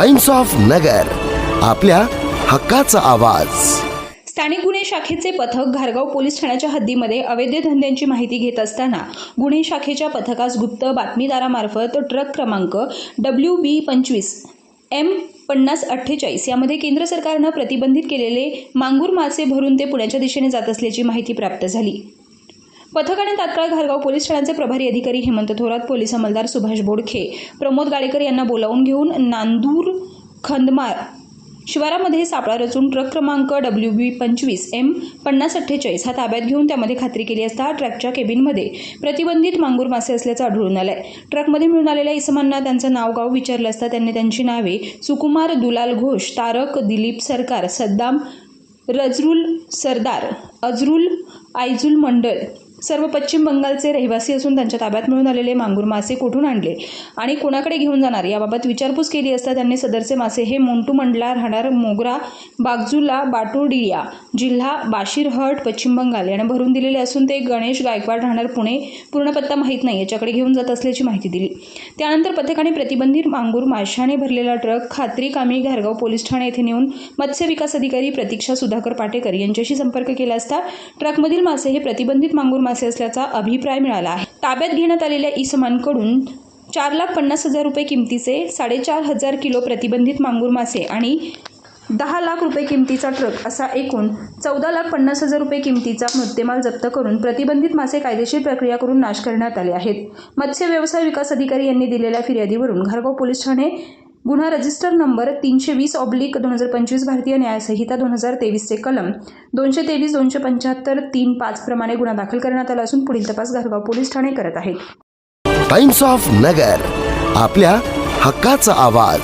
Times of नगर आपल्या हक्काचा आवाज. स्थानिक गुन्हे शाखेचे पथक घारगाव पोलीस ठाण्याच्या हद्दीमध्ये अवैध धंद्यांची माहिती घेत असताना गुन्हे शाखेच्या पथकास गुप्त बातमीदारामार्फत ट्रक क्रमांक डब्ल्यू बी पंचवीस एम पन्नास अठ्ठेचाळीस यामध्ये केंद्र सरकारनं प्रतिबंधित केलेले मांगूर मासे भरून ते पुण्याच्या दिशेने जात असल्याची माहिती प्राप्त झाली. पथकाने तात्काळ घारगाव पोलीस ठाण्याचे प्रभारी अधिकारी हेमंत थोरात पोलीस अंमलदार सुभाष बोडखे प्रमोद गाडेकर यांना बोलावून घेऊन नांदूर खंदमार शिवारामध्ये सापळा रचून ट्रक क्रमांक डब्ल्यू बी पंचवीस एम पन्नास अठ्ठेचाळीस हा ताब्यात घेऊन त्यामध्ये खात्री केली असता ट्रकच्या केबिनमध्ये प्रतिबंधित मांगूर मासे असल्याचं आढळून आलंय. ट्रकमध्ये मिळून आलेल्या इसमांना त्यांचं नाव गाव विचारलं असता त्यांनी त्यांची नावे सुकुमार दुलाल घोष तारक दिलीप सरकार सद्दाम रजरुल सरदार अजरुल आयजुल मंडल सर्व पश्चिम बंगालचे रहिवासी असून त्यांच्या ताब्यात मिळून आलेले मांगूर मासे कुठून आणले आणि कोणाकडे घेऊन जाणार? याबाबत विचारपूस केली असता त्यांनी सदरचे मासे हे मोंटू मंडला राहणार मोगरा बागजुला बाटुडिया जिल्हा बाशीरहट पश्चिम बंगाल याने भरून दिलेले असून ते गणेश गायकवाड राहणार पुणे पूर्ण पत्ता माहीत नाही याच्याकडे घेऊन जात असल्याची माहिती दिली. त्यानंतर पथकाने प्रतिबंधित मांगूर माशाने भरलेला ट्रक खात्री कामी घारगाव पोलीस ठाणे येथे नेऊन मत्स्य विकास अधिकारी प्रतीक्षा सुधाकर पाटेकर यांच्याशी संपर्क केला असता ट्रकमधील मासे हे प्रतिबंधित मांगूर मासे असल्याचा अभिप्राय मिळाला आहे. ताब्यात घेण्यात आलेल्या इसमांकडून चार लाख पन्नास हजार रुपये किमतीचे साडेचार हजार किलो प्रतिबंधित मांगूर मासे आणि दहा लाख रुपये किमतीचा ट्रक असा एकूण चौदा लाख पन्नास हजार रुपये किमतीचा मृत्यमाल जप्त करून प्रतिबंधित मासे कायदेशीर प्रक्रिया करून नाश करण्यात आले आहेत. मत्स्य व्यवसाय विकास अधिकारी यांनी दिलेल्या फिर्यादीवरून घरगाव पोलीस ठाणे गुन्हा रजिस्टर नंबर तीनशे वीस ऑब्लिक दोन हजार पंचवीस भारतीय न्यायसंहिता दोन हजार तेवीसचे कलम. दोनशे तेवीस दोनशे पंच्याहत्तर तीन पाच प्रमाणे गुन्हा दाखल करण्यात आला असून पुढील तपास घरगाव पोलीस ठाणे करत आहेत. टाइम्स ऑफ नगर आपल्या हक्काचा आवाज.